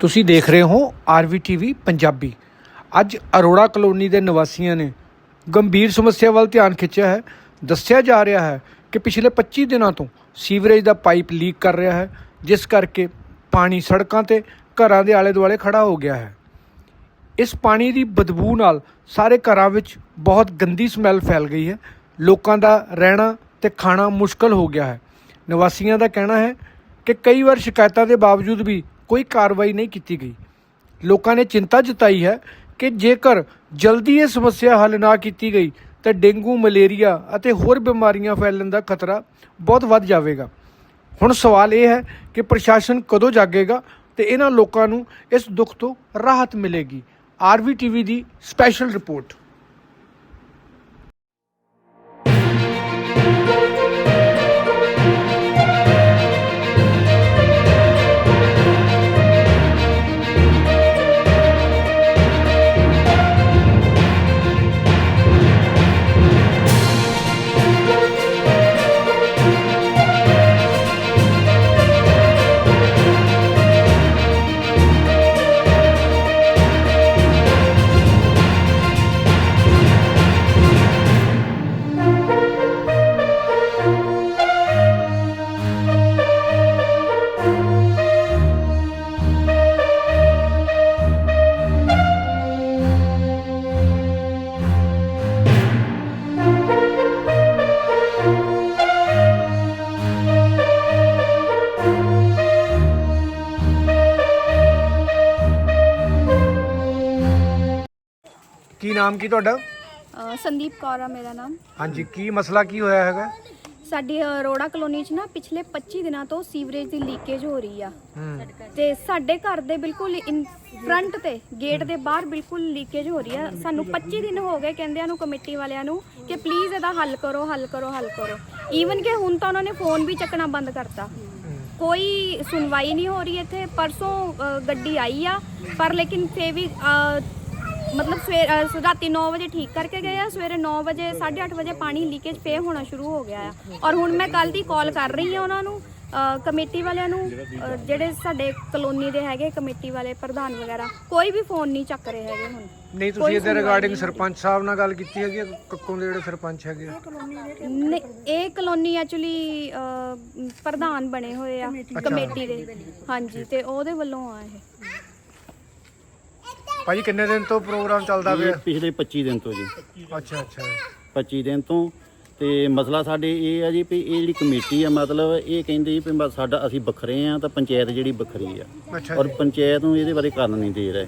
ਤੁਸੀਂ ਦੇਖ ਰਹੇ ਹੋ ਆਰਵੀਟੀਵੀ ਪੰਜਾਬੀ। ਅੱਜ ਅਰੋੜਾ ਕਲੋਨੀ ਦੇ ਨਿਵਾਸੀਆਂ ਨੇ ਗੰਭੀਰ ਸਮੱਸਿਆ ਵੱਲ ਧਿਆਨ ਖਿੱਚਿਆ ਹੈ। ਦੱਸਿਆ ਜਾ ਰਿਹਾ ਹੈ ਕਿ ਪਿਛਲੇ 25 ਦਿਨਾਂ ਤੋਂ ਸੀਵਰੇਜ ਦਾ ਪਾਈਪ ਲੀਕ ਕਰ ਰਿਹਾ ਹੈ, ਜਿਸ ਕਰਕੇ ਪਾਣੀ ਸੜਕਾਂ ਤੇ ਘਰਾਂ ਦੇ ਆਲੇ ਦੁਆਲੇ ਖੜਾ ਹੋ ਗਿਆ ਹੈ। ਇਸ ਪਾਣੀ ਦੀ ਬਦਬੂ ਨਾਲ ਸਾਰੇ ਘਰਾਂ ਵਿੱਚ ਬਹੁਤ ਗੰਦੀ ਸਮੈਲ ਫੈਲ ਗਈ ਹੈ। ਲੋਕਾਂ ਦਾ ਰਹਿਣਾ ਤੇ ਖਾਣਾ ਮੁਸ਼ਕਲ ਹੋ ਗਿਆ ਹੈ। ਨਿਵਾਸੀਆਂ ਦਾ ਕਹਿਣਾ ਹੈ ਕਿ ਕਈ ਵਾਰ ਸ਼ਿਕਾਇਤਾਂ ਦੇ ਬਾਵਜੂਦ ਵੀ ਕੋਈ ਕਾਰਵਾਈ ਨਹੀਂ ਕੀਤੀ ਗਈ। ਲੋਕਾਂ ਨੇ ਚਿੰਤਾ ਜਤਾਈ ਹੈ ਕਿ ਜੇਕਰ ਜਲਦੀ ਇਹ ਸਮੱਸਿਆ ਹੱਲ ਨਾ ਕੀਤੀ ਗਈ, ਤਾਂ ਡੇਂਗੂ, ਮਲੇਰੀਆ ਅਤੇ ਹੋਰ ਬਿਮਾਰੀਆਂ ਫੈਲਣ ਦਾ ਖਤਰਾ ਬਹੁਤ ਵੱਧ ਜਾਵੇਗਾ। ਹੁਣ ਸਵਾਲ ਇਹ ਹੈ ਕਿ ਪ੍ਰਸ਼ਾਸਨ ਕਦੋਂ ਜਾਗੇਗਾ ਤੇ ਇਹਨਾਂ ਲੋਕਾਂ ਨੂੰ ਇਸ ਦੁੱਖ ਤੋਂ ਰਾਹਤ ਮਿਲੇਗੀ। ਆਰਵੀਟੀਵੀ ਦੀ ਸਪੈਸ਼ਲ ਰਿਪੋਰਟ। ਕੀ ਨਾਮ ਕੀ ਤੁਹਾਡਾ? ਅ, ਸੰਦੀਪ ਕੌਰ ਆ ਮੇਰਾ ਨਾਮ। ਹਾਂਜੀ ਕੀ ਮਸਲਾ ਕੀ ਹੋਇਆ ਹੈਗਾ? ਸਾਡੀ ਅਰੋੜਾ ਕਲੋਨੀ 'ਚ ਨਾ ਪਿਛਲੇ 25 ਦਿਨਾਂ ਤੋਂ ਸੀਵਰੇਜ ਦੀ ਲੀਕੇਜ ਹੋ ਰਹੀ ਆ। ਹੂੰ। ਤੇ ਸਾਡੇ ਘਰ ਦੇ ਬਿਲਕੁਲ ਫਰੰਟ ਤੇ ਗੇਟ ਦੇ ਬਾਹਰ ਬਿਲਕੁਲ ਲੀਕੇਜ ਹੋ ਰਹੀ ਆ। ਸਾਨੂੰ 25 ਦਿਨ ਹੋ ਗਏ ਕਹਿੰਦਿਆਂ ਨੂੰ ਕਮੇਟੀ ਵਾਲਿਆਂ ਨੂੰ ਕਿ ਪਲੀਜ਼ ਇਹਦਾ ਹੱਲ ਕਰੋ ਹੱਲ ਕਰੋ ਹੱਲ ਕਰੋ। ਈਵਨ ਕਿ ਹੁਣ ਤਾਂ ਉਹਨਾਂ ਨੇ ਫੋਨ ਵੀ ਚੱਕਣਾ ਬੰਦ ਕਰਤਾ। ਕੋਈ ਸੁਣਵਾਈ ਨਹੀਂ ਹੋ ਰਹੀ ਇੱਥੇ। ਪਰਸੋਂ ਅ, ਗੱਡੀ ਆਈ ਆ ਪਰ ਲੇਕਿਨ ਫੇ ਵੀ ਅ, ਮਤਲਬ ਸਵੇਰ ਅ, ਰਾਤੀ 9 ਵਜੇ ਠੀਕ ਕਰਕੇ ਗਏ ਆ ਸਵੇਰੇ 9 ਵਜੇ 8:30 ਵਜੇ ਪਾਣੀ ਲੀਕੇਜ ਫੇ ਹੋਣਾ ਸ਼ੁਰੂ ਹੋ ਗਿਆ ਆ। ਔਰ ਹੁਣ ਮੈਂ ਕੱਲ ਦੀ ਕਾਲ ਕਰ ਰਹੀ ਆ ਉਹਨਾਂ ਨੂੰ ਅ, ਕਮੇਟੀ ਵਾਲਿਆਂ ਨੂੰ ਅ, ਜਿਹੜੇ ਸਾਡੇ ਕਲੋਨੀ ਦੇ ਹੈਗੇ ਕਮੇਟੀ ਵਾਲੇ ਪ੍ਰਧਾਨ ਵਗੈਰਾ ਕੋਈ ਵੀ ਫੋਨ ਨਹੀਂ ਚੱਕ ਰਹੇ ਹੈਗੇ ਹੁਣ। ਨਹੀਂ ਤੁਸੀਂ ਇਹਦੇ ਰਿਗਾਰਡਿੰਗ ਸਰਪੰਚ ਸਾਹਿਬ ਨਾਲ ਗੱਲ ਕੀਤੀ ਹੈਗੀ? ਕੱਕੋਂ ਦੇ ਜਿਹੜੇ ਸਰਪੰਚ ਹੈਗੇ ਆ? ਨਹੀਂ, ਇਹ ਕਲੋਨੀ ਐਕਚੁਅਲੀ ਪ੍ਰਧਾਨ ਬਣੇ ਹੋਏ ਆ ਕਮੇਟੀ ਦੇ। ਹਾਂਜੀ ਤੇ ਉਹਦੇ ਵੱਲੋਂ ਆ ਇਹ। ਭਾਜੀ ਕਿੰਨੇ ਦਿਨ ਤੋਂ ਪ੍ਰੋਗਰਾਮ ਚੱਲਦਾ ਇਹ ਪਿਆ ਪਿਛਲੇ 25 ਦਿਨ ਤੋਂ ਜੀ। ਅੱਛਾ ਅੱਛਾ। 25 ਦਿਨ ਤੋਂ। ਤੇ ਮਸਲਾ ਸਾਡੇ ਇਹ ਆ ਜੀ ਵੀ ਇਹ ਜਿਹੜੀ ਕਮੇਟੀ ਆ ਮਤਲਬ ਇਹ ਕਹਿੰਦੇ ਜੀ ਵੀ ਬਸ ਸਾਡਾ ਅਸੀਂ ਵੱਖਰੇ ਆ ਤਾਂ ਪੰਚਾਇਤ ਜਿਹੜੀ ਵੱਖਰੀ ਆ। ਔਰ ਪੰਚਾਇਤ ਨੂੰ ਇਹਦੇ ਬਾਰੇ ਕਰਨ ਨਹੀਂ ਦੇ ਰਹੇ।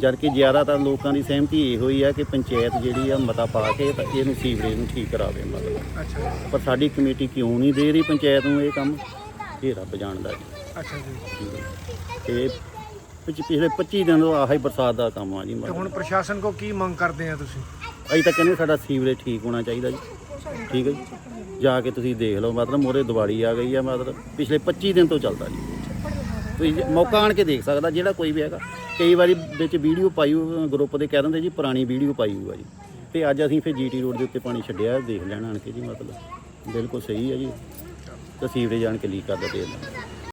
ਜਦ ਕਿ ਜ਼ਿਆਦਾਤਰ ਲੋਕਾਂ ਦੀ ਸਹਿਮਤੀ ਇਹੋ ਹੀ ਆ ਕਿ ਪੰਚਾਇਤ ਜਿਹੜੀ ਆ ਮਤਾ ਪਾ ਕੇ ਤਾਂ ਇਹਨੂੰ ਸੀਵਰੇਜ ਨੂੰ ਠੀਕ ਕਰਾਵੇ ਮਤਲਬ। ਅੱਛਾ ਪਰ ਸਾਡੀ ਕਮੇਟੀ ਕਿਉਂ ਨਹੀਂ ਦੇ ਰਹੀ ਪੰਚਾਇਤ ਨੂੰ ਇਹ ਕੰਮ? ਇਹ ਰੱਬ ਜਾਣਦਾ ਜੀ। ਅੱਛਾ ਜੀ। ਤੇ ਪਿਛ- ਪਿਛਲੇ 25 ਦਿਨ ਤੋਂ ਆਹੀ ਬਰਸਾਤ ਦਾ ਕੰਮ ਆ ਜੀ ਤੇ ਹੁਣ ਪ੍ਰਸ਼ਾਸਨ ਕੋ ਕੀ ਮੰਗ ਕਰਦੇ ਆ ਤੁਸੀਂ? ਅਸੀਂ ਤਾਂ ਕਹਿੰਦੇ ਸਾਡਾ ਸੀਵਰੇਜ ਠੀਕ ਹੋਣਾ ਚਾਹੀਦਾ ਜੀ। ਠੀਕ ਹੈ ਜੀ। ਜਾ ਕੇ ਤੁਸੀਂ ਦੇਖ ਲਓ ਮਤਲਬ ਮੋਰੇ ਦੀਵਾਲੀ ਆ ਗਈ ਆ ਮਤਲਬ ਪਿਛਲੇ 25 ਦਿਨ ਤੋਂ ਚੱਲਦਾ ਜੀ। ਤੁਸੀਂ ਜੇ ਮੌਕਾ ਆਣ ਕੇ ਦੇਖ ਸਕਦਾ ਜਿਹੜਾ ਕੋਈ ਵੀ ਹੈਗਾ। ਕਈ ਵਾਰੀ ਵਿੱਚ ਵੀਡੀਓ ਪਾਈ ਹੋਊ, ਗਰੁੱਪ ਦੇ ਕਹਿ ਦਿੰਦੇ ਜੀ ਪੁਰਾਣੀ ਵੀਡੀਓ ਪਾਈ ਹੋਊਗਾ ਜੀ। ਤੇ ਅੱਜ ਅਸੀਂ ਫਿਰ ਜੀਟੀ ਰੋਡ ਦੇ ਉੱਤੇ ਪਾਣੀ ਛੱਡਿਆ ਦੇਖ ਲੈਣਾ ਆਣ ਕੇ ਜੀ ਮਤਲਬ। ਬਿਲਕੁਲ ਸਹੀ ਹੈ ਜੀ। ਤਾਂ ਸੀਵਰੇਜ ਆਣ ਕੇ ਲੀਕ ਕਰਦਾ ਤੇ